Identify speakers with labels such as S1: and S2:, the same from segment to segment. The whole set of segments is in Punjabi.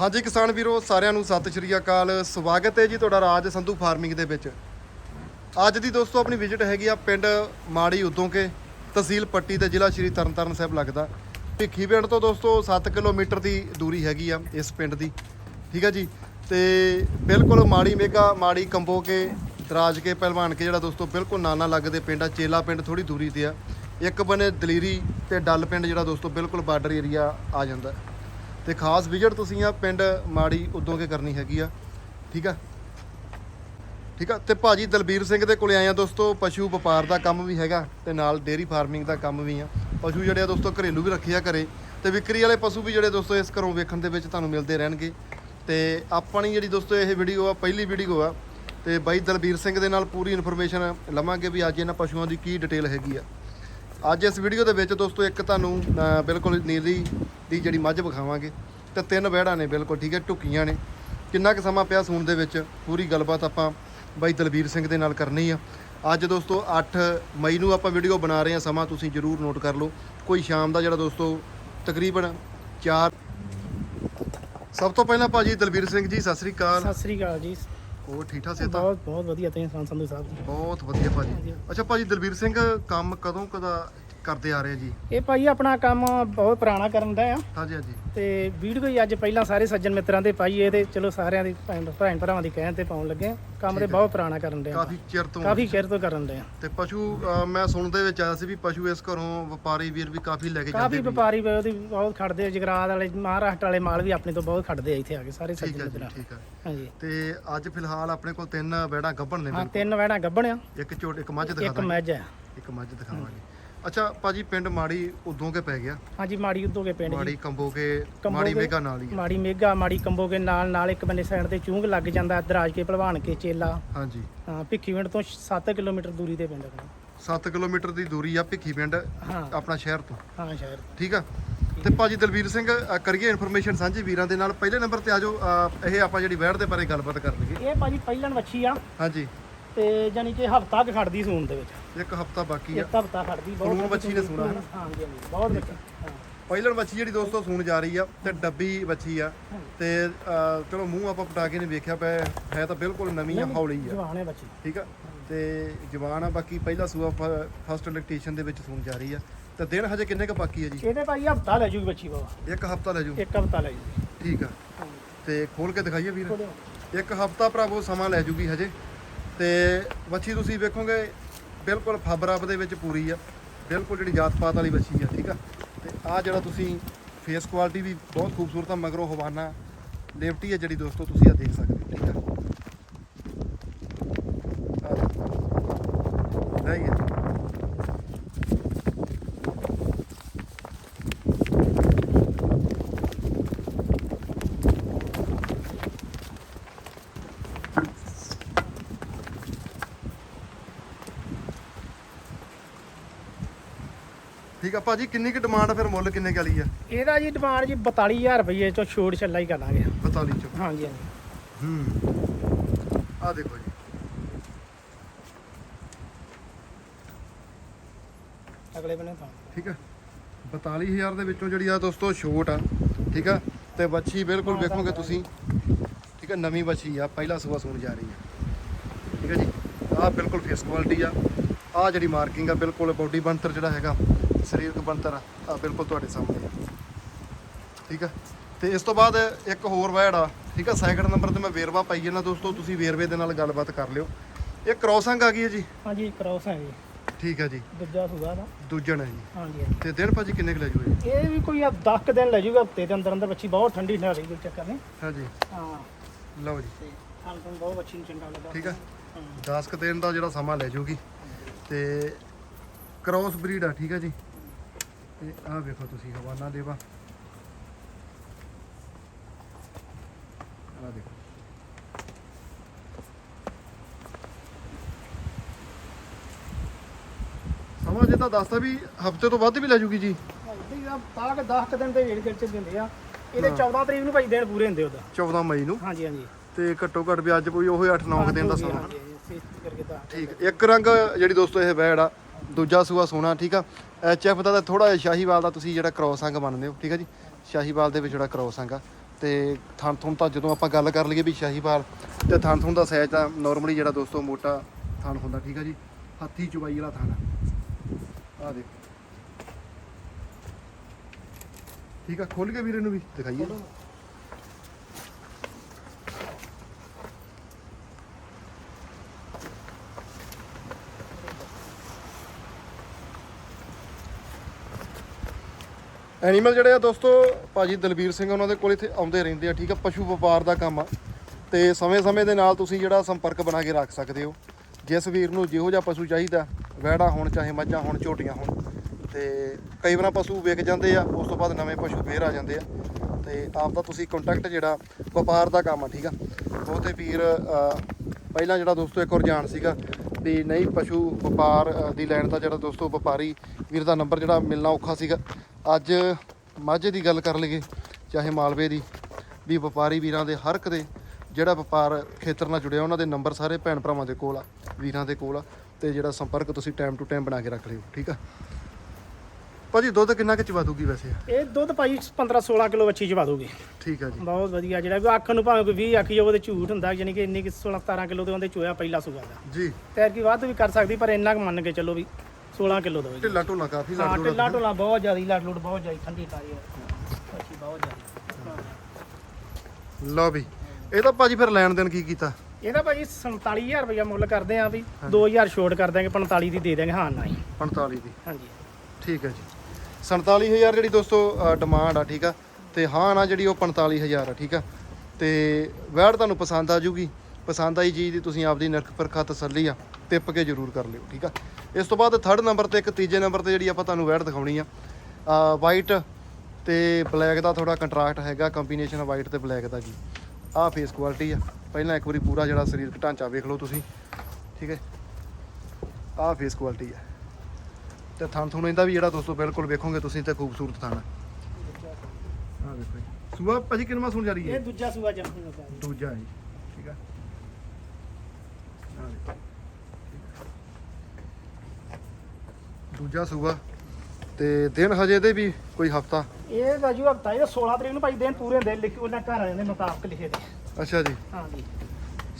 S1: ਹਾਂਜੀ ਕਿਸਾਨ ਵੀਰੋ, ਸਾਰਿਆਂ ਨੂੰ ਸਤਿ ਸ਼੍ਰੀ ਅਕਾਲ। ਸਵਾਗਤ ਹੈ ਜੀ ਤੁਹਾਡਾ ਰਾਜ ਸੰਧੂ ਫਾਰਮਿੰਗ ਦੇ ਵਿੱਚ। ਅੱਜ ਦੀ ਦੋਸਤੋ, ਆਪਣੀ ਵਿਜ਼ਿਟ ਹੈਗੀ ਆ ਪਿੰਡ ਮਾੜੀ ਉਦੋਂਕੇ ਤਹਿਸੀਲ ਪੱਟੀ ਤੇ ਜ਼ਿਲ੍ਹਾ ਸ਼੍ਰੀ ਤਰਨਤਾਰਨ ਸਾਹਿਬ ਲੱਗਦਾ। ਭਿੱਖੀ ਪਿੰਡ ਤੋਂ ਦੋਸਤੋ 7 ਕਿਲੋਮੀਟਰ ਦੀ ਦੂਰੀ ਹੈਗੀ ਆ ਇਸ ਪਿੰਡ ਦੀ। ਠੀਕ ਆ ਜੀ? ਤੇ ਬਿਲਕੁਲ ਮਾੜੀ ਮੇਗਾ, ਮਾੜੀ ਕੰਬੋ ਕੇ, ਦਰਾਜ ਕੇ, ਪਹਿਲਵਾਨ ਕੇ ਜਿਹੜਾ ਦੋਸਤੋ ਬਿਲਕੁਲ ਨਾਨਾ ਲੱਗਦੇ ਪਿੰਡ ਆ। ਚੇਲਾ ਪਿੰਡ ਥੋੜੀ ਦੂਰੀ ਤੇ ਆ। ਇੱਕ ਬਨੇ ਦਲੀਰੀ ਤੇ ਡੱਲ ਪਿੰਡ ਜਿਹੜਾ ਦੋਸਤੋ ਬਿਲਕੁਲ ਬਾਰਡਰ ਏਰੀਆ ਆ ਜਾਂਦਾ। ਤੇ ਖਾਸ ਵਿਜ਼ਿਟ ਤੁਸੀਂ ਆ ਪਿੰਡ ਮਾੜੀ ਉਦੋਂ ਕੇ ਕਰਨੀ ਹੈਗੀ ਆ, ਠੀਕ ਆ? ਠੀਕ ਆ? ਤੇ ਭਾਜੀ ਦਲਬੀਰ ਸਿੰਘ ਦੇ ਕੋਲੇ ਆਏ ਆ ਦੋਸਤੋ, ਪਸ਼ੂ ਵਪਾਰ ਦਾ ਕੰਮ ਵੀ ਹੈਗਾ ਤੇ ਨਾਲ ਡੇਅਰੀ ਫਾਰਮਿੰਗ ਦਾ ਕੰਮ ਵੀ ਆ। ਪਸ਼ੂ ਜਿਹੜੇ ਆ ਦੋਸਤੋ ਘਰੇਲੂ ਵੀ ਰੱਖੇ ਆ ਘਰੇ ਤੇ ਵਿਕਰੀ ਵਾਲੇ ਪਸ਼ੂ ਵੀ ਜਿਹੜੇ ਦੋਸਤੋ ਇਸ ਘਰੋਂ ਵੇਖਣ ਦੇ ਵਿੱਚ ਤੁਹਾਨੂੰ ਮਿਲਦੇ ਰਹਿਣਗੇ। ਤੇ ਆਪਣੀ ਜਿਹੜੀ ਦੋਸਤੋ ਇਹ ਵੀਡੀਓ ਆ, ਪਹਿਲੀ ਵੀਡੀਓ ਆ, ਤੇ ਬਾਈ ਦਲਬੀਰ ਸਿੰਘ ਦੇ ਨਾਲ ਪੂਰੀ ਇਨਫੋਰਮੇਸ਼ਨ ਲਵਾਂਗੇ ਵੀ ਅੱਜ ਇਹਨਾਂ ਪਸ਼ੂਆਂ ਦੀ ਕੀ ਡਿਟੇਲ ਹੈਗੀ ਆ। ਅੱਜ ਇਸ ਵੀਡੀਓ ਦੇ ਵਿੱਚ ਦੋਸਤੋ ਇੱਕ ਤੁਹਾਨੂੰ ਬਿਲਕੁਲ ਨੀਲੀ ਦੀ ਜਿਹੜੀ ਮੱਝ ਵਿਖਾਵਾਂਗੇ ਤੇ ਤਿੰਨ ਵਹਿੜਾਂ ਨੇ ਬਿਲਕੁਲ ਠੀਕ ਹੈ ਟੁਕੀਆਂ ਨੇ। ਕਿੰਨਾ ਕੁ ਸਮਾਂ ਪਿਆ ਸੂਣ ਦੇ ਵਿੱਚ? ਪੂਰੀ ਗੱਲਬਾਤ ਆਪਾਂ ਬਾਈ ਦਲਬੀਰ ਸਿੰਘ ਦੇ ਨਾਲ ਕਰਨੀ ਆ। ਅੱਜ ਦੋਸਤੋ 8 ਮਈ ਨੂੰ ਆਪਾਂ ਵੀਡੀਓ ਬਣਾ ਰਹੇ ਹਾਂ ਸਮਾਂ ਤੁਸੀਂ ਜਰੂਰ ਨੋਟ ਕਰ ਲਓ। ਕੋਈ ਸ਼ਾਮ ਦਾ ਜਿਹੜਾ ਦੋਸਤੋ ਤਕਰੀਬਨ 4 ਸਭ ਤੋਂ ਪਹਿਲਾਂ ਭਾਜੀ ਦਲਬੀਰ ਸਿੰਘ ਜੀ ਸਤਿ ਸ੍ਰੀ ਅਕਾਲ।
S2: ਸਤਿ ਸ੍ਰੀ ਅਕਾਲ ਜੀ।
S1: ਹੋਰ ਠੀਕ ਠਾਕ ਸੇ ਤਾਂ
S2: ਬਹੁਤ ਬਹੁਤ ਵਧੀਆ ਤੁਸੀਂ ਸੰਤ ਸੰਧੂ ਸਾਹਿਬ ਜੀ?
S1: ਬਹੁਤ ਵਧੀਆ ਭਾਜੀ। ਅੱਛਾ ਭਾਜੀ ਦਲਬੀਰ ਸਿੰਘ ਕੰਮ ਕਦੋਂ ਕਦਾ ਕਰਦੇ ਆ ਰਹੇ ਜੀ?
S2: ਇਹ ਭਾਈ ਆਪਣਾ ਕੰਮ ਬਹੁਤ ਪੁਰਾਣਾ ਕਰਨ ਦਾ ਆ।
S1: ਹਾਂਜੀ ਹਾਂਜੀ।
S2: ਤੇ ਵੀਡੀਓ ਹੀ ਅੱਜ ਪਹਿਲਾਂ ਸਾਰੇ ਸੱਜਣ ਮਿੱਤਰਾਂ ਦੇ ਪਾਈਏ ਤੇ ਚਲੋ ਸਾਰਿਆਂ ਦੀ ਭੈਣ ਭੈਣ ਭਰਾਵਾਂ ਦੀ ਕਹਿਣ ਤੇ ਪਾਉਣ ਲੱਗੇ ਆ। ਕੰਮ ਦੇ ਬਹੁਤ ਪੁਰਾਣਾ ਕਰਨ ਦੇ
S1: ਕਾਫੀ ਚਿਰ ਤੋਂ
S2: ਕਾਫੀ ਚਿਰ ਤੋਂ ਕਰਨ ਦੇ ਆ।
S1: ਤੇ ਪਸ਼ੂ ਅਹ, ਮੈਂ ਸੁਣਦੇ ਵਿੱਚ ਆਇਆ ਸੀ ਵੀ ਪਸ਼ੂ ਇਸ ਘਰੋਂ ਵਪਾਰੀ ਵੀਰ ਵੀ ਕਾਫੀ ਲੈ ਕੇ
S2: ਕਾਫੀ
S1: ਜਾਂਦੇ ਵੀ।
S2: ਵਪਾਰੀ ਵੀ ਉਹਦੀ ਬਹੁਤ ਖੜਦੇ ਆ। ਜਗਰਾਤ ਵਾਲੇ ਮਹਾਰਾਸ਼ਟਰ ਵਾਲੇ ਮਾਲ ਵੀ ਆਪਣੇ ਤੋਂ ਬਹੁਤ ਖੜਦੇ ਆ ਇੱਥੇ ਆ ਕੇ ਸਾਰੇ
S1: ਠੀਕ
S2: ਸੱਜਣ
S1: ਹੈ ਜੀ
S2: ਮਿੱਤਰਾਂ।
S1: ਠੀਕ ਹੈ।
S2: ਹਾਂਜੀ।
S1: ਤੇ ਅੱਜ ਫਿਲਹਾਲ ਆਪਣੇ ਕੋਲ ਤਿੰਨ ਬੈੜਾਂ ਗੱਭਣ ਨੇ
S2: ਹਾਂ। ਤਿੰਨ ਵੈਣਾ ਗੱਬਣ ਆ।
S1: ਇੱਕ ਝੋਟ ਇੱਕ ਮੱਝ ਦਿਖਾ
S2: ਇੱਕ
S1: ਦਾਂਗੇ।
S2: ਮੈਜ ਆ।
S1: ਇੱਕ ਮੱਝ ਦਿਖਾਵਾਂਗੇ। ਅੱਛਾ ਭਾਜੀ ਪਿੰਡ ਮਾੜੀ ਉਦੋਂ ਕੇ ਪੈ ਗਿਆ?
S2: ਹਾਂਜੀ ਮਾੜੀ ਉਦੋਂ ਕੇ ਪਿੰਡ ਜੀ।
S1: ਮਾੜੀ ਕੰਬੋ ਕੇ
S2: ਕੰਬੋ
S1: ਮਾੜੀ
S2: ਕੇ-
S1: ਮੇਗਾ ਨਾਲ ਹੀ।
S2: ਮਾੜੀ ਮੇਗਾ ਮਾੜੀ ਕੰਬੋ ਕੇ ਨਾਲ ਨਾਲ ਇੱਕ ਬੰਨੇ ਸਾਈਡ ਤੇ ਚੂੰਗ ਲੱਗ ਜਾਂਦਾ ਦਰਾਜ ਕੇ ਭਲਵਾਨ ਕੇ ਚੇਲਾ।
S1: ਹਾਂਜੀ।
S2: ਹਾਂ ਭਿੱਖੀਵਿੰਡ ਤੋਂ 7 ਕਿਲੋਮੀਟਰ ਦੂਰੀ ਤੇ ਪਿੰਡ ਆਪਣਾ।
S1: 7 ਕਿਲੋਮੀਟਰ ਦੀ ਦੂਰੀ ਆ ਭਿੱਖੀ ਪਿੰਡ
S2: ਹਾਂ।
S1: ਆਪਣਾ ਸ਼ਹਿਰ ਤੋਂ।
S2: ਹਾਂ ਸ਼ਹਿਰ
S1: ਠੀਕ ਆ? ਤੇ ਭਾਜੀ ਦਲਵੀਰ ਸਿੰਘ ਅ, ਕਰੀਏ ਇਨਫੋਰਮੇਸ਼ਨ ਸਾਂਝੀ ਵੀਰਾਂ ਦੇ ਨਾਲ। ਪਹਿਲੇ ਨੰਬਰ ਤੇ ਆਜੋ ਇਹ ਆਪਾਂ ਜਿਹੜੀ ਵੈੜ ਦੇ ਬਾਰੇ ਗੱਲਬਾਤ ਕਰ ਲਈਏ
S2: ਇਹ ਭਾਜੀ ਪਹਿਲਣ ਵੱਛੀ ਆ।
S1: ਹਾਂਜੀ।
S2: ਤੇ ਜਾਨੀ ਕਿ ਹਫਤਾ ਕੁ ਖੜਦੀ ਸੂਣ ਦੇ ਵਿੱਚ।
S1: ਇੱਕ ਹਫਤਾ ਬਾਕੀ ਆ।
S2: ਇੱਕ ਹਫਤਾ ਖੜਦੀ ਬਹੁਤ
S1: ਵੱਛੀ ਨੇ ਸੂਣਾ ਹੈ ਨਾ?
S2: ਹਾਂਜੀ ਹਾਂਜੀ ਬਹੁਤ ਬੱਚਾ ਹਾਂ।
S1: ਪਹਿਲਣ ਬੱਚੀ ਜਿਹੜੀ ਦੋਸਤੋ ਸੂਣ ਜਾ ਰਹੀ ਆ ਤੇ ਡੱਬੀ ਬੱਚੀ ਆ। ਤੇ ਚਲੋ ਮੂੰਹ ਆਪਾਂ ਪਟਾ ਕੇ ਨਹੀਂ ਵੇਖਿਆ ਪਿਆ ਹੈ ਤਾਂ ਬਿਲਕੁਲ ਨਵੀਂ ਆ ਹੌਲੀ ਆ।
S2: ਜਵਾਨ ਹੈ ਬੱਚੀ
S1: ਠੀਕ ਆ? ਤੇ ਜਵਾਨ ਆ ਬਾਕੀ ਪਹਿਲਾ ਸੂਆ ਫਸਟ ਇਲੈਕਟ੍ਰੀਸ਼ਨ ਦੇ ਵਿੱਚ ਸੂਣ ਜਾ ਰਹੀ ਆ। ਤੇ ਦਿਨ ਹਜੇ ਕਿੰਨੇ ਕ ਬਾਕੀ ਆ ਜੀ?
S2: ਇਹਦੇ ਭਾਈ ਹਫਤਾ ਲੈ ਜੂਗੀ ਬੱਚੀ ਬਾਬਾ
S1: ਇੱਕ ਹਫਤਾ ਲੈ ਜਾਓ
S2: ਇੱਕ ਹਫਤਾ ਲੈ ਜੂਗੀ।
S1: ਠੀਕ ਆ। ਤੇ ਖੋਲ ਕੇ ਦਿਖਾਈਏ ਵੀਰ। ਇੱਕ ਹਫਤਾ ਭਰਾਵੋ ਸਮਾਂ ਲੈ ਜੂਗੀ ਹਜੇ। ਤੇ ਵੱਛੀ ਤੁਸੀਂ ਵੇਖੋਗੇ ਬਿਲਕੁਲ ਫਬਰਬ ਦੇ ਵਿੱਚ ਪੂਰੀ ਆ। ਬਿਲਕੁਲ ਜਿਹੜੀ ਜਾਤ ਪਾਤ ਵਾਲੀ ਵੱਛੀ ਆ ਠੀਕ ਆ? ਤੇ ਆ ਜਿਹੜਾ ਤੁਸੀਂ ਫੇਸ ਕੁਆਲਿਟੀ ਵੀ ਬਹੁਤ ਖੂਬਸੂਰਤ ਆ ਮਗਰੋਂ ਹਵਾਨਾ ਲੇਵਟੀ ਆ ਜਿਹੜੀ ਦੋਸਤੋ ਤੁਸੀਂ ਆ ਦੇਖ ਸਕਦੇ ਹੋ, ਠੀਕ ਆ? ਆਹ ਦੇਖੋ। ਆ ਭਾਜੀ ਕਿੰਨੀ ਕੁ ਡਿਮਾਂਡ ਆ ਫਿਰ ਮੁੱਲ ਕਿੰਨੇ ਕੁ ਵਾਲੀ ਆ?
S2: ਇਹਦਾ ਜੀ ਡਿਮਾਂਡ ਜੀ 42000 ਰੁਪਏ ਚੋਂ ਛੋੜ ਛੱਲਾ ਹੀ ਕਰਾਂਗੇ।
S1: 45 ਚ।
S2: ਹਾਂਜੀ ਹਾਂਜੀ।
S1: ਹੂੰ। ਆ ਦੇਖੋ ਜੀ।
S2: ਅਗਲੇ ਬੰਨੇ ਤਾਂ।
S1: ਠੀਕ ਆ? 42000 ਦੇ ਵਿੱਚੋਂ ਜਿਹੜੀ ਆ ਦੋਸਤੋ ਛੋਟ ਆ ਠੀਕ ਆ? ਤੇ ਬੱਚੀ ਬਿਲਕੁਲ ਵੇਖੋਗੇ ਤੁਸੀਂ। ਠੀਕ ਆ ਨਵੀਂ ਬੱਚੀ ਆ ਪਹਿਲਾ ਸੂਆ ਸੂਣ ਜਾ ਰਹੀ ਆ। ਠੀਕ ਆ ਜੀ? ਆ ਬਿਲਕੁਲ ਫੇਸ ਕੁਆਲਿਟੀ ਆ। ਆ ਜਿਹੜੀ ਮਾਰਕਿੰਗ ਆ ਬਿਲਕੁਲ ਬਾਡੀ ਬਣਤਰ ਜਿਹੜਾ ਹੈਗਾ ਸਰੀਰਕ ਬਣਤਰ ਆ ਬਿਲਕੁਲ ਤੁਹਾਡੇ ਸਾਹਮਣੇ। ਆ। ਠੀਕ ਆ? ਤੇ ਇਸ ਤੋਂ ਬਾਅਦ ਇੱਕ ਹੋਰ ਵੈੜ ਆ ਠੀਕ ਆ? ਸੈਕਿੰਡ ਨੰਬਰ ਤੇ ਮੈਂ ਵੇਰਵਾ ਪਾਈ ਜਾਂਦਾ ਦੋਸਤੋ ਤੁਸੀਂ ਵੇਰਵੇ ਦੇ ਨਾਲ ਗੱਲਬਾਤ ਕਰ ਲਿਓ। ਇਹ ਕ੍ਰੋਸਿੰਗ ਆ ਗਈ ਹੈ ਜੀ?
S2: ਹਾਂਜੀ ਕ੍ਰੋਸ ਹੈ ਜੀ।
S1: ਠੀਕ ਆ ਜੀ।
S2: ਦੂਜਾ ਸੁਗਾ ਦਾ
S1: ਦੂਜਣ ਹੈ ਜੀ।
S2: ਹਾਂਜੀ ਹਾਂਜੀ।
S1: ਤੇ ਦਿਨ ਭਾਜੀ ਕਿੰਨੇ ਕੁ ਲੈ ਜੂਏ
S2: ਇਹ ਵੀ ਕੋਈ 10 ਦਿਨ ਲੈ ਜੂਗਾ ਹਫ਼ਤੇ ਦੇ ਅੰਦਰ ਅੰਦਰ ਬੱਚੀ ਬਹੁਤ ਠੰਡੀ ਠਾਰੀ ਕੋਈ ਚੱਕਰ ਨਹੀਂ।
S1: ਹਾਂਜੀ।
S2: ਹਾਂ।
S1: ਲਓ ਜੀ।
S2: ਤੇ ਤੋਂ ਬਹੁਤ ਬੱਚੀ ਨੂੰ ਚੰਗਾ ਲੱਗਾ।
S1: ਠੀਕ ਆ?
S2: ਹਾਂ।
S1: 10 ਕੁ ਦਿਨ ਦਾ ਜਿਹੜਾ ਸਮਾਂ ਲੈ ਜੂਗੀ। ਤੇ ਕ੍ਰੋਸ ਬਰੀਡ ਆ ਠੀਕ ਆ ਜੀ? ਤੇ ਆਹ ਵੇਖੋ ਤੁਸੀਂ ਹਵਾਨਾ ਦੇਵਾ। ਆਹ ਦੇਖੋ। ਸਮਾਂ ਜੇ ਤਾਂ ਦੱਸਦਾ ਵੀ ਹਫ਼ਤੇ ਤੋਂ ਵੱਧ ਵੀ ਲੈ ਜੂਗੀ ਜੀ।
S2: ਤਾਂ ਕਿ 10 ਦਿਨ ਏੜ ਗਿਰ ਚ ਦਿੰਦੇ ਆ। ਇਹਦੇ 14 ਤਰੀਕ ਨੂੰ ਭਾਈ ਦਿਨ ਪੂਰੇ ਹੁੰਦੇ ਉਹਦਾ।
S1: 14 ਮਈ ਨੂੰ?
S2: ਹਾਂਜੀ ਹਾਂਜੀ।
S1: ਤੇ ਘੱਟੋ ਘੱਟ ਵੀ ਅੱਜ ਕੋਈ ਉਹ 8-9 ਦਿਨ ਦਾ ਸਮਾਂ।
S2: ਹਾਂਜੀ ਹਾਂਜੀ, ਇਸ ਕਰਕੇ ਤਾਂ
S1: ਠੀਕ ਇੱਕ ਰੰਗ ਜਿਹੜੀ ਦੋਸਤੋ ਇਹ ਆ ਦੂਜਾ ਸੂਆ ਸੋਨਾ, ਠੀਕ ਆ? ਐਚ ਐਫ ਦਾ ਤਾਂ ਥੋੜਾ ਜਿਹਾ ਸ਼ਾਹੀਵਾਲ ਦਾ ਤੁਸੀਂ ਜਿਹੜਾ ਕ੍ਰੋਸ ਅੰਗ ਮੰਨਦੇ ਹੋ, ਠੀਕ ਆ ਜੀ? ਸ਼ਾਹੀਵਾਲ ਦੇ ਵਿੱਚ ਜਿਹੜਾ ਕ੍ਰੋਸ ਅੰਗ ਆ। ਤੇ ਥਣ ਥਣ ਤਾਂ ਜਦੋਂ ਆਪਾਂ ਗੱਲ ਕਰ ਲਈਏ ਵੀ ਸ਼ਾਹੀਵਾਲ ਤੇ ਥਣ ਥਣ ਦਾ ਸਾਈਜ਼ ਤਾਂ ਨਾਰਮਲੀ ਜਿਹੜਾ ਦੋਸਤੋ ਮੋਟਾ ਥਣ ਹੁੰਦਾ, ਠੀਕ ਆ ਜੀ? ਹੱਥੀ ਚੁਬਾਈ ਵਾਲਾ ਥਣ ਆ। ਆ ਦੇਖੋ। ਠੀਕ ਆ ਖੋਲ ਕੇ ਵੀਰੇ ਨੂੰ ਵੀ ਦਿਖਾਈਏ। ਐਨੀਮਲ ਜਿਹੜੇ ਆ ਦੋਸਤੋ, ਭਾਜੀ ਦਲਬੀਰ ਸਿੰਘ ਉਹਨਾਂ ਦੇ ਕੋਲ ਇੱਥੇ ਆਉਂਦੇ ਰਹਿੰਦੇ ਆ, ਠੀਕ ਆ? ਪਸ਼ੂ ਵਪਾਰ ਦਾ ਕੰਮ ਆ। ਤੇ ਸਮੇਂ-ਸਮੇਂ ਦੇ ਨਾਲ ਤੁਸੀਂ ਜਿਹੜਾ ਸੰਪਰਕ ਬਣਾ ਕੇ ਰੱਖ ਸਕਦੇ ਹੋ। ਜਿਸ ਵੀਰ ਨੂੰ ਜਿਹੋ ਜਿਹਾ ਪਸ਼ੂ ਚਾਹੀਦਾ ਵੈੜਾ ਹੋਣ ਚਾਹੇ ਮੱਝਾਂ ਹੋਣ, ਝੋਟੀਆਂ ਹੋਣ, ਤੇ ਕਈ ਵਾਰ ਪਸ਼ੂ ਵਿਕ ਜਾਂਦੇ ਆ, ਉਸ ਤੋਂ ਬਾਅਦ ਨਵੇਂ ਪਸ਼ੂ ਫੇਰ ਆ ਜਾਂਦੇ ਆ। ਤੇ ਆਪ ਦਾ ਤੁਸੀਂ ਕੰਟੈਕਟ ਜਿਹੜਾ, ਵਪਾਰ ਦਾ ਕੰਮ ਆ, ਠੀਕ ਆ? ਬਹੁਤੇ ਵੀਰ ਪਹਿਲਾਂ ਜਿਹੜਾ ਦੋਸਤੋ ਇੱਕ ਰੁਝਾਨ ਸੀਗਾ ਵੀ ਨਹੀਂ, ਪਸ਼ੂ ਵਪਾਰ ਦੀ ਲੈਣ ਦਾ ਜਿਹੜਾ ਦੋਸਤੋ ਵਪਾਰੀ ਵੀਰ ਦਾ ਨੰਬਰ ਜਿਹੜਾ ਮਿਲਣਾ ਔਖਾ ਸੀਗਾ। ਅੱਜ ਮਾਝੇ ਦੀ ਗੱਲ ਕਰ ਲਈਏ ਚਾਹੇ ਮਾਲਵੇ ਦੀ ਵੀ ਵਪਾਰੀ ਵੀਰਾਂ ਦੇ ਹਰ ਇੱਕ ਦੇ ਜਿਹੜਾ ਵਪਾਰ ਖੇਤਰ ਨਾਲ ਜੁੜਿਆ ਉਹਨਾਂ ਦੇ ਨੰਬਰ ਸਾਰੇ ਭੈਣ ਭਰਾਵਾਂ ਦੇ ਕੋਲ ਆ ਵੀਰਾਂ ਦੇ ਕੋਲ ਆ ਤੇ ਜਿਹੜਾ ਸੰਪਰਕ ਤੁਸੀਂ ਟਾਈਮ ਟੂ ਟਾਈਮ ਬਣਾ ਕੇ ਰੱਖ ਲਿਓ ਠੀਕ ਆ? ਭਾਜੀ ਦੁੱਧ ਕਿੰਨਾ ਕੁ ਚਵਾ ਦੂਗੀ ਵੈਸੇ?
S2: ਇਹ ਦੁੱਧ ਭਾਈ 15 16 ਕਿਲੋ ਵੱਛੀ ਚਵਾ ਦੋਗੇ।
S1: ਠੀਕ ਆ ਜੀ।
S2: ਬਹੁਤ ਵਧੀਆ ਜਿਹੜਾ ਕੋਈ ਅੱਖ ਨੂੰ ਭਾਵੇਂ ਕੋਈ 20 ਆਖੀ ਜਾਵੇ ਤੇ ਝੂਠ ਹੁੰਦਾ ਯਾਨੀ ਕਿ ਇੰਨੀ ਕਿ 16 17 ਕਿਲੋ ਦੇ ਉਹਦੇ ਚੋਇਆ ਪਹਿਲਾ ਸੁਗਾ ਦਾ।
S1: ਜੀ।
S2: ਤੈਰ ਕੀ ਵੱਧ ਵੀ ਕਰ ਸਕਦੀ ਪਰ ਇੰਨਾ ਕੁ ਮੰਨ ਕੇ ਚੱਲੋ ਵੀ 16 ਕਿਲੋ ਦੋਗੇ
S1: ਢਿੱਲਾ ਢੋਲਾ ਕਾਫੀ
S2: ਹਾਂ
S1: ਲੱਗ
S2: ਢਿੱਲਾ ਢੋਲਾ ਬਹੁਤ ਜ਼ਿਆਦਾ ਲੱਟ ਲੁੱਟ ਬਹੁਤ ਜ਼ਿਆਦਾ ਠੰਡੀ ਤਾਰੀ ਹੈ। ਅੱਛੀ ਬਹੁਤ ਜ਼ਿਆਦਾ।
S1: ਲਓ ਵੀ ਇਹ ਤਾਂ ਭਾਜੀ ਫਿਰ ਲੈਣ ਦੇਣ ਕੀ ਕੀਤਾ?
S2: ਇਹਦਾ ਭਾਜੀ 47000 ਰੁਪਇਆ ਮੁੱਲ ਕਰਦੇ ਆ ਵੀ 2000 ਛੋਟ ਕਰ ਦਾਂਗੇ 45 ਦੀ ਦੇ ਦਾਂਗੇ ਹਾਂ ਨਾ ਹੀ
S1: 45 ਦੀ।
S2: ਹਾਂਜੀ।
S1: ਠੀਕ ਹੈ ਜੀ। 47000 ਜਿਹੜੀ ਦੋਸਤੋ ਡਿਮਾਂਡ ਆ ਠੀਕ ਆ? ਤੇ ਹਾਂ ਨਾ ਜਿਹੜੀ ਉਹ 45000 ਆ ਠੀਕ ਆ? ਤੇ ਵੈੜ ਤੁਹਾਨੂੰ ਪਸੰਦ ਆ ਜੂਗੀ। ਪਸੰਦ ਆਈ ਚੀਜ਼ ਦੀ ਤੁਸੀਂ ਆਪਦੀ ਨਿਰਖ ਪਰਖਾ ਤਸੱਲੀ ਆ। ਟਿੱਪ ਕੇ ਜ਼ਰੂਰ ਕਰ ਲਿਓ ਠੀਕ ਆ? ਇਸ ਤੋਂ ਬਾਅਦ ਥਰਡ ਨੰਬਰ ਤੇ ਇੱਕ ਤੀਜੇ ਨੰਬਰ ਤੇ ਜਿਹੜੀ ਆਪਾਂ ਤੁਹਾਨੂੰ ਵੈੜ ਦਿਖਾਉਣੀ ਆ ਵਾਈਟ ਤੇ ਬਲੈਕ ਦਾ ਥੋੜਾ ਕੰਟਰਾਸਟ ਹੈਗਾ ਕੰਬੀਨੇਸ਼ਨ ਵਾਈਟ ਤੇ ਬਲੈਕ ਦਾ ਜੀ। ਆਹ ਫੇਸ ਕੁਆਲਿਟੀ ਆ। ਪਹਿਲਾਂ ਇੱਕ ਵਾਰੀ ਪੂਰਾ ਜਿਹੜਾ ਸਰੀਰਕ ਢਾਂਚਾ ਵੇਖ ਲਓ ਤੁਸੀਂ ਠੀਕ ਹੈ? ਆਹ ਫੇਸ ਕੁਆਲਿਟੀ ਆ। ਤੇ ਥਣ ਥੁਣ ਇਹਦਾ ਵੀ ਜਿਹੜਾ ਦੋਸਤੋ ਬਿਲਕੁਲ ਵੇਖੋਗੇ ਤੁਸੀਂ ਤੇ ਖੂਬਸੂਰਤ ਥਣ ਆ। ਆਹ ਵੇਖੋ ਜੀ। ਸੂਆ ਭਾਜੀ ਕਿੰਨਵਾਂ ਸੁਣ ਜਾ ਰਹੀ
S2: ਇਹ
S1: ਹੈ
S2: ਦੂਜਾ ਸੂਆ ਜੰਮ ਜੀ
S1: ਦੂਜਾ ਜੀ ਠੀਕ ਆ ਆਹ ਦੇਖੋ। ਦੂਜਾ ਸੂਆ। ਤੇ ਦਿਨ ਹਜੇ ਦੇ ਵੀ ਕੋਈ ਹਫਤਾ?
S2: ਇਹ ਰਾਜੂ ਹਫਤਾ ਇਹ 16 ਤਰੀਕ ਨੂੰ ਭਾਈ ਦਿਨ ਪੂਰੇ ਹੁੰਦੇ ਲਿਖ ਉਹਨਾਂ ਘਰ ਵਾਲਿਆਂ ਦੇ ਮੁਤਾਬਕ ਲਿਖੇ ਦੇ।
S1: ਅੱਛਾ ਜੀ।
S2: ਹਾਂਜੀ।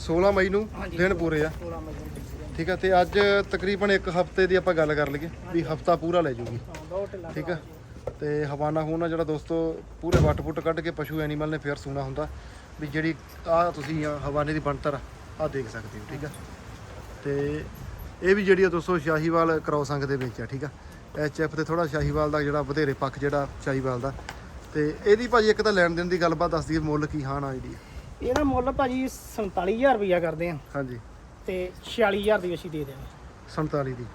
S1: 16 ਮਈ ਨੂੰ
S2: ਹਾਂਜੀ।
S1: ਦਿਨ ਪੂਰੇ ਆ।
S2: 16 ਮਈ ਨੂੰ ਦੇ।
S1: ਠੀਕ ਆ ਤੇ ਅੱਜ ਤਕਰੀਬਨ ਇੱਕ ਹਫ਼ਤੇ ਦੀ ਆਪਾਂ ਗੱਲ ਕਰ ਲਈਏ ਵੀ ਹਫਤਾ ਪੂਰਾ ਲੈ ਜੂਗੀ।
S2: ਹਾਂ ਢਿੱਲਾ
S1: ਠੀਕ ਆ। ਤੇ ਹਵਾਨਾ ਹੂਨਾ ਜਿਹੜਾ ਦੋਸਤੋ ਪੂਰੇ ਵੱਟ ਫੁੱਟ ਕੱਢ ਕੇ ਪਸ਼ੂ ਐਨੀਮਲ ਨੇ ਫੇਰ ਸੂਣਾ ਹੁੰਦਾ ਵੀ ਜਿਹੜੀ ਆ ਤੁਸੀਂ ਆਹ ਹਵਾਨੇ ਦੀ ਬਣਤਰ ਆ ਦੇਖ ਸਕਦੇ ਹੋ ਠੀਕ ਆ। ਤੇ ਇਹ ਵੀ ਜਿਹੜੀ ਆ ਦੋਸਤੋ ਸ਼ਾਹੀਵਾਲ ਕ੍ਰੋਸ ਅੰਗ ਦੇ ਵਿੱਚ ਆ ਠੀਕ ਆ? ਐਚ ਐਫ ਤੇ ਥੋੜਾ ਸ਼ਾਹੀਵਾਲ ਦਾ ਜਿਹੜਾ ਵਧੇਰੇ ਪੱਖ ਜਿਹੜਾ ਸ਼ਾਹੀਵਾਲ ਦਾ। ਤੇ ਇਹਦੀ ਭਾਜੀ ਇੱਕ ਤਾਂ ਲੈਣ ਦੇਣ ਦੀ ਗੱਲਬਾਤ ਦੱਸਦੀ ਹੈ ਮੁੱਲ ਕੀ ਹਾਂ ਨਾ ਜਿਹੜੀ
S2: ਇਹਦਾ ਮੁੱਲ ਭਾਜੀ 47000 ਰੁਪਇਆ ਕਰਦੇ ਆ।
S1: ਹਾਂਜੀ।
S2: ਤੇ 46000 ਦੀ ਅਸੀਂ ਦੇ ਦੇਵਾਂਗੇ
S1: 47 ਦੀ।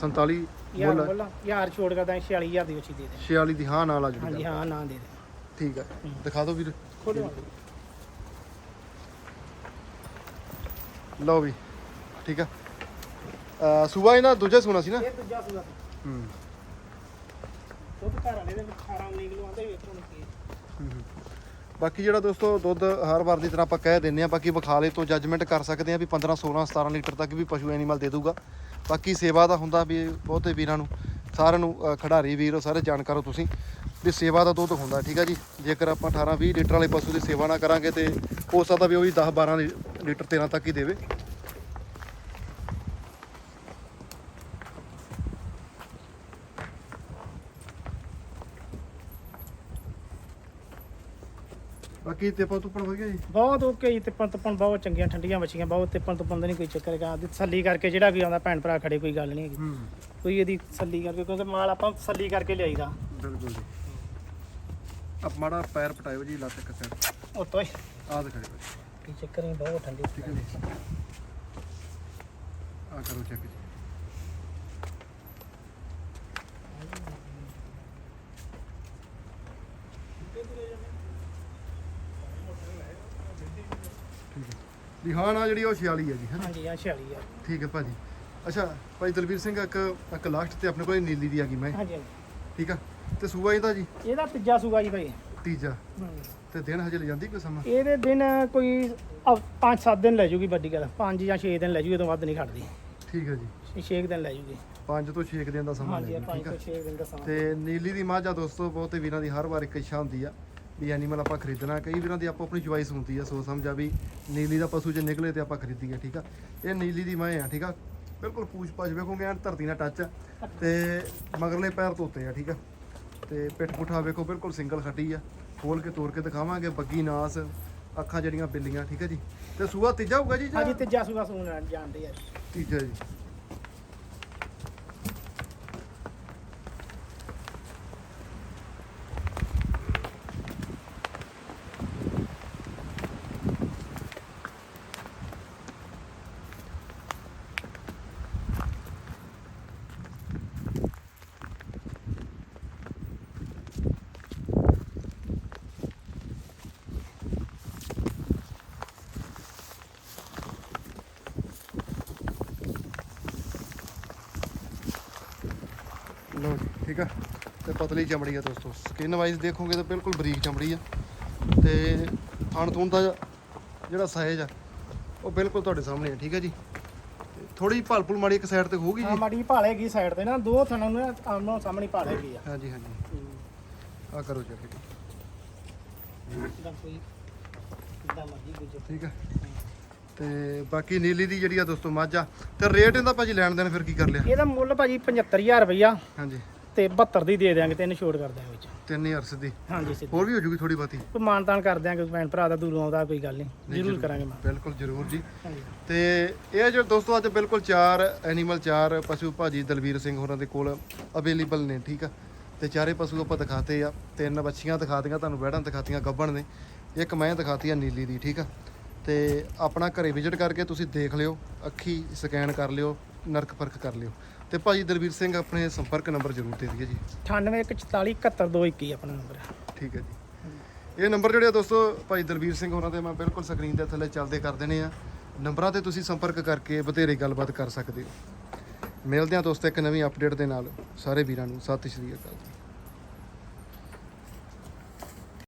S1: 47
S2: ਯਾਰ
S1: ਮੁੱਲ
S2: ਮੁੱਲ ਯਾਰ ਛੋੜ ਕਰਦਾ 46000 ਦੀ ਅਸੀਂ ਦੇ ਦੇਵਾਂਗੇ
S1: 46 ਦੀ ਹਾਂ ਨਾਲ ਆ
S2: ਹਾਂਜੀ
S1: ਜੁੜੀ
S2: ਹਾਂ ਨਾ ਦੇ ਦੇ
S1: ਠੀਕ ਆ। ਦਿਖਾ ਦਿਓ ਵੀਰ।
S2: ਖੋਲੋ
S1: ਲਓ ਵੀ। ਠੀਕ ਆ। ਸੂਆ ਇਹਨਾਂ ਦੂਜਾ ਸੂਣਾ ਸੀ ਨਾ?
S2: ਇਹ ਦੂਜਾ ਸੂਆ
S1: ਹੂੰ।
S2: ਦੁੱਧ ਘਰ ਵਾਲੇ ਦੇ ਵਿੱਚ 18 19 ਕਿਲੋ ਆਂਦੇ ਵੇਖੋ ਨੂੰ ਕੀ
S1: ਬਾਕੀ ਜਿਹੜਾ ਦੋਸਤੋ ਦੁੱਧ ਹਰ ਵਾਰ ਦੀ ਤਰ੍ਹਾਂ ਆਪਾਂ ਕਹਿ ਦਿੰਨੇ ਆ ਬਾਕੀ ਵਿਖਾਲੇ ਤੋਂ ਜੱਜਮੈਂਟ ਕਰ ਸਕਦੇ ਆ ਵੀ 15 16 17 ਲੀਟਰ ਤੱਕ ਵੀ ਪਸ਼ੂ ਐਨੀਮਲ ਦੇ ਦੂਗਾ। ਬਾਕੀ ਸੇਵਾ ਦਾ ਹੁੰਦਾ ਵੀ ਬਹੁਤੇ ਵੀਰਾਂ ਨੂੰ ਸਾਰਿਆਂ ਨੂੰ ਖਿਡਾਰੀ ਵੀਰ ਸਾਰੇ ਜਾਣਕਾਰ ਹੋ ਤੁਸੀਂ ਵੀ ਸੇਵਾ ਦਾ ਦੁੱਧ ਹੁੰਦਾ ਠੀਕ ਆ ਜੀ? ਜੇਕਰ ਆਪਾਂ 18 20 ਲੀਟਰ ਵਾਲੇ ਪਸ਼ੂ ਦੀ ਸੇਵਾ ਨਾ ਕਰਾਂਗੇ ਤੇ ਹੋ ਸਕਦਾ ਵੀ ਉਹ ਵੀ 10 12 ਲੀਟਰ 13 ਤੱਕ ਹੀ ਦੇਵੇ। ਬਾਕੀ ਤੇ ਪਾ ਤੁਪਣ ਹੋ ਗਿਆ ਜੀ?
S2: ਬਹੁਤ ਓਕੇ ਜੀ ਤਿੱਪਣ ਤੁੱਪਣ ਬਹੁਤ ਚੰਗੀਆਂ ਠੰਡੀਆਂ ਮੱਛੀਆਂ ਬਹੁਤ ਤਿੱਪਣ ਤੁੱਪਣ ਦਾ ਨਹੀਂ ਕੋਈ ਚੱਕਰ ਹੈਗਾ। ਤਸੱਲੀ ਕਰਕੇ ਜਿਹੜਾ ਵੀ ਆਉਂਦਾ ਭੈਣ ਭਰਾ ਖੜੇ ਕੋਈ ਗੱਲ ਨਹੀਂ ਹੈਗੀ।
S1: ਹੂੰ।
S2: ਕੋਈ ਇਹਦੀ ਤਸੱਲੀ ਕਰਕੇ ਕਿਉਂਕਿ ਮਾਲ ਆਪਾਂ ਤਸੱਲੀ ਕਰਕੇ ਲਿਆਈਦਾ।
S1: ਬਿਲਕੁਲ ਜੀ। ਆਪ ਮਾੜਾ ਪੈਰ ਪਟਾਇਓ ਜੀ ਲੱਤ ਸਾਈਡ
S2: ਉਹ ਤੋਂ
S1: ਆਹ ਦਿਖਾਇਓ ਜੀ
S2: ਕੀ ਚੱਕਰ ਨਹੀਂ ਬਹੁਤ ਠੰਡੀ
S1: ਠੀਕ ਹੈ ਜੀ। ਆ ਕਰੋ ਚੈੱਕ ਜੀ। ਵੀ ਹਾਂ ਨਾ ਜਿਹੜੀ ਉਹ 46 ਹੈ ਜੀ ਹੈਂ?
S2: ਹਾਂਜੀ ਆ 46 ਆ।
S1: ਠੀਕ ਹੈ ਭਾਜੀ। ਅੱਛਾ ਭਾਈ ਦਲਵੀਰ ਸਿੰਘ ਇੱਕ ਇੱਕ ਲਾਸਟ ਤੇ ਆਪਣੇ ਕੋਲ ਨੀਲੀ ਦੀ ਆ ਗਈ ਮੈਂ।
S2: ਹਾਂਜੀ ਹਾਂਜੀ।
S1: ਠੀਕ ਆ? ਤੇ ਸੂਆ ਇਹਦਾ ਜੀ?
S2: ਇਹਦਾ ਤੀਜਾ ਸੂਗਾ ਜੀ ਭਾਈ।
S1: ਤੀਜਾ। ਤੇ ਦਿਨ ਹਜੇ ਲੈ ਜਾਂਦੀ ਕੋਈ ਸਮਾਂ?
S2: ਇਹਦੇ ਦਿਨ ਕੋਈ 5-7 ਦਿਨ ਲੈ ਜੂਗੀ ਵੱਡੀ ਗੱਲ। 5 ਜਾਂ 6 ਦਿਨ ਲੈ ਜੂਗੀ ਇਹ ਤੋਂ ਵੱਧ ਨਹੀਂ ਖੜਦੀ।
S1: ਠੀਕ ਹੈ ਜੀ।
S2: 6 ਦਿਨ ਲੈ ਜੂਗੀ।
S1: 5 ਤੋਂ 6 ਦਿਨ ਦਾ ਸਮਾਂ
S2: ਹਾਂਜੀ
S1: ਲੈ
S2: ਇਹ
S1: ਠੀਕ
S2: 5
S1: ਆ?
S2: ਤੋਂ 6 ਦਿਨ ਦਾ ਸਮਾਂ।
S1: ਤੇ ਨੀਲੀ ਦੀ ਮੱਝ ਦੋਸਤੋ ਬਹੁਤੇ ਵੀਰਾਂ ਦੀ ਹਰ ਵਾਰ ਇੱਕ ਇੱਛਾ ਹੁੰਦੀ ਆ। ਵੀ ਐਨੀਮਲ ਆਪਾਂ ਖਰੀਦਣਾ ਕਈ ਵੀਰਾਂ ਦੀ ਆਪੋ ਆਪਣੀ ਚੁਆਇਸ ਹੁੰਦੀ ਆ ਸੋ ਸਮਝਾ ਵੀ ਨੀਲੀ ਦਾ ਪਸ਼ੂ ਜੇ ਨਿਕਲੇ ਤੇ ਆਪਾਂ ਖਰੀਦੀਏ ਠੀਕ ਆ? ਇਹ ਨੀਲੀ ਦੀ ਮੈਂ ਆ ਠੀਕ ਆ? ਬਿਲਕੁਲ ਪੂਛ ਪਾਛ ਵੇਖੋਗੇ ਐਨ ਧਰਤੀ ਨਾਲ ਟੱਚ ਆ। ਤੇ ਮਗਰਲੇ ਪੈਰ ਧੋਤੇ ਆ ਠੀਕ ਆ? ਤੇ ਪਿੱਠ ਪੁੱਠਾ ਵੇਖੋ ਬਿਲਕੁਲ ਸਿੰਗਲ ਖੱਟੀ ਆ। ਖੋਲ ਕੇ ਤੋੜ ਕੇ ਦਿਖਾਵਾਂਗੇ ਬੱਗੀ ਨਾਸ ਅੱਖਾਂ ਜਿਹੜੀਆਂ ਬਿੱਲੀਆਂ ਠੀਕ ਆ ਜੀ? ਤੇ ਸੂਆ ਤੀਜਾ ਹੋਊਗਾ ਜੀ ਜਾਂ
S2: ਹਾਂਜੀ ਤੀਜਾ ਸੂਆ ਸੂਣ ਜਾਣਦੇ ਆ
S1: ਤੀਜਾ ਜੀ ਲਓ ਜੀ ਠੀਕ ਆ? ਤੇ ਪਤਲੀ ਚਮੜੀ ਆ ਦੋਸਤੋ। ਸਕਿਨ ਵਾਈਜ਼ ਦੇਖੋਗੇ ਤਾਂ ਬਿਲਕੁਲ ਬਰੀਕ ਚਮੜੀ ਆ। ਤੇ ਥਣ ਥੁਣ ਦਾ ਜਿਹੜਾ ਸਾਈਜ਼ ਆ ਉਹ ਬਿਲਕੁਲ ਤੁਹਾਡੇ ਸਾਹਮਣੇ ਆ ਠੀਕ ਆ ਜੀ? ਥੋੜੀ ਭਲਪੁਲ ਮਾੜੀ ਇੱਕ ਸਾਈਡ ਤੇ ਹੋਊਗੀ
S2: ਹਾਂ
S1: ਜੀ
S2: ਮਾੜੀ ਭਾਲੇਗੀ ਸਾਈਡ ਤੇ ਨਾ ਦੋ ਥਣਾਂ ਨੂੰ ਆਮਨੋ ਸਾਹਮਣੇ ਭਾਲੇਗੀ ਆ।
S1: ਹਾਂਜੀ ਹਾਂਜੀ। ਆ ਕਰੋ ਚੱਕ
S2: ਇਦਾਂ ਕੋਈ ਇਦਾਂ ਮਰਜ਼ੀ ਗੁਜਰ
S1: ਠੀਕ ਆ? ਤੇ ਬਾਕੀ ਨੀਲੀ ਦੀ ਜਿਹੜੀ ਆ ਦੋਸਤੋ ਮੱਝ ਆ ਤੇ ਰੇਟ ਇਹਦਾ ਭਾਜੀ ਲੈਣ ਦੇਣ ਫਿਰ ਕੀ ਕਰ ਲਿਆ?
S2: ਇਹਦਾ ਮੁੱਲ ਭਾਜੀ 75000 ਰੁਪਈਆ।
S1: ਹਾਂਜੀ।
S2: ਤੇ 72 ਦੀ ਦੇ ਦਿਆਂਗੇ ਤਿੰਨ ਛੋੜ ਕਰ ਦਿਆਂਗੇ ਵਿੱਚ।
S1: 3000 ਸਿੱਧੀ?
S2: ਹਾਂਜੀ ਸਿੱਧੀ।
S1: ਹੋਰ ਵੀ ਹੋ ਜੂਗੀ ਥੋੜੀ ਬਾਤੀ
S2: ਕੋਈ ਮਾਨਤਾਨ ਕਰ ਦਿਆਂਗੇ ਭੈਣ ਭਰਾ ਦਾ ਦੂਰੋਂ ਆਉਂਦਾ ਕੋਈ ਗੱਲ ਨਹੀਂ। ਜ਼ਰੂਰ ਕਰਾਂਗੇ ਮਾਨ।
S1: ਬਿਲਕੁਲ ਜ਼ਰੂਰ ਜੀ। ਤੇ ਇਹ ਜੋ ਦੋਸਤੋ ਅੱਜ ਬਿਲਕੁਲ ਚਾਰ ਐਨੀਮਲ ਚਾਰ ਪਸ਼ੂ ਭਾਜੀ ਦਲਵੀਰ ਸਿੰਘ ਹੋਰਾਂ ਦੇ ਕੋਲ ਅਵੇਲੇਬਲ ਨੇ ਠੀਕ ਆ? ਤੇ ਚਾਰੇ ਪਸ਼ੂ ਆਪਾਂ ਦਿਖਾਤੇ ਆ। ਤਿੰਨ ਬੱਚੀਆਂ ਦਿਖਾਤੀਆਂ ਤੁਹਾਨੂੰ ਬੈੜਾਂ ਦਿਖਾਤੀਆਂ ਗੱਬਣ ਨੇ। ਇੱਕ ਮੈਂ ਦਿਖਾਤੀ ਆ ਨੀਲੀ ਦੀ ਠੀਕ ਆ? ਤੇ ਆਪਣਾ ਘਰੇ ਵਿਜ਼ਿਟ ਕਰਕੇ ਤੁਸੀਂ ਦੇਖ ਲਿਓ ਅੱਖੀ ਸਕੈਨ ਕਰ ਲਿਓ ਨਰਕ ਪਰਖ ਕਰ ਲਿਓ। ਤੇ ਭਾਜੀ ਦਲਵੀਰ ਸਿੰਘ ਆਪਣੇ ਸੰਪਰਕ ਨੰਬਰ ਜ਼ਰੂਰ ਦੇ ਦਈਏ ਜੀ।
S2: 9814471221 ਆਪਣਾ ਨੰਬਰ। ਹੈ
S1: ਠੀਕ ਹੈ ਜੀ। ਇਹ ਨੰਬਰ ਜਿਹੜੇ ਆ ਦੋਸਤੋ ਭਾਈ ਦਲਵੀਰ ਸਿੰਘ ਹੋਰਾਂ ਦੇ ਮੈਂ ਬਿਲਕੁਲ ਸਕਰੀਨ ਦੇ ਥੱਲੇ ਚੱਲਦੇ ਕਰ ਦੇਣੇ ਆ। ਨੰਬਰਾਂ ਤੇ ਤੁਸੀਂ ਸੰਪਰਕ ਕਰਕੇ ਬਥੇਰੇ ਗੱਲਬਾਤ ਕਰ ਸਕਦੇ ਹੋ। ਮਿਲਦੇ ਆ ਦੋਸਤੋ ਇੱਕ ਨਵੀਂ ਅਪਡੇਟ ਦੇ ਨਾਲ। ਸਾਰੇ ਵੀਰਾਂ ਨੂੰ ਸਤਿ ਸ਼੍ਰੀ ਅਕਾਲ।